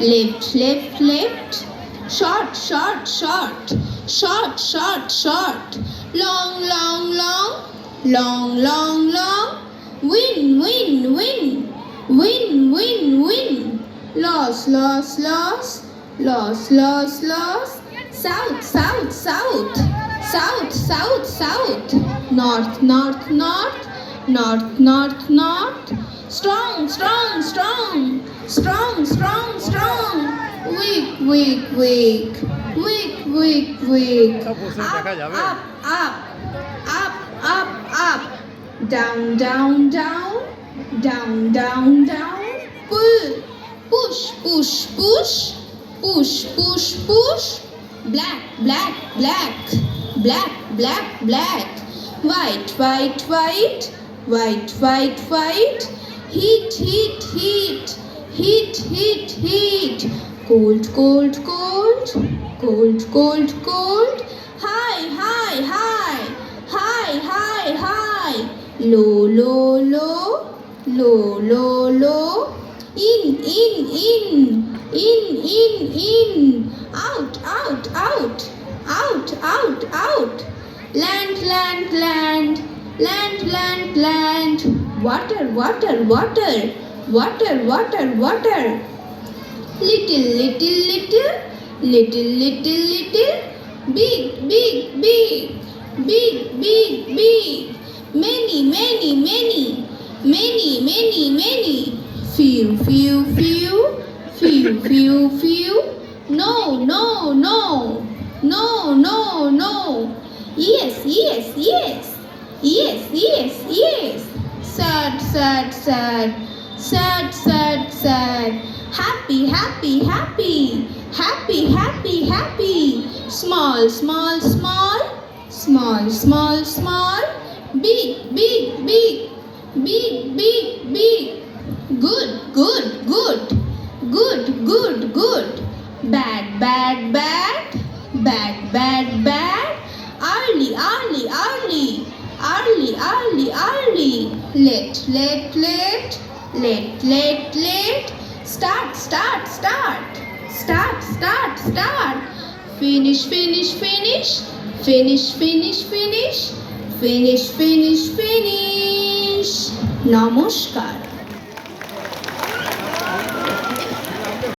Lift, lift, lift. short short short. Short short short. Long long long. Long long long. Win win win. Win win win. Loss loss loss. Loss loss loss. South south south. South south south. North north north. North north north. Strong strong strong. Strong strong strong. Weak, weak, weak, weak, weak. Up, up, up, up, up. Down, down, down, down, down, down. Push, push, push, push, push, push. Black, black, black, black, black, black. White, white, white, white, white, white. Heat, heat, heat, heat, heat, heat cold cold cold. Cold cold cold. High high high high high high low low low low low low in in in. In in in. Out out out. Out out out. Land land land. Land land land. Water water water. Water water water little little little little little little big big big big big big many many many many many many few few few few few few no no no no no no yes yes yes yes yes yes sad sad sad sad sad happy happy happy. Happy happy happy. Small small small. Small small small. Big big big big big big good good good. Good good good. Bad bad bad. Bad bad bad. Early early early. Early early early. Late late late. Late late late Start, start, start. Start, start, start. Finish, finish, finish. Finish, finish, finish. Finish, finish, finish.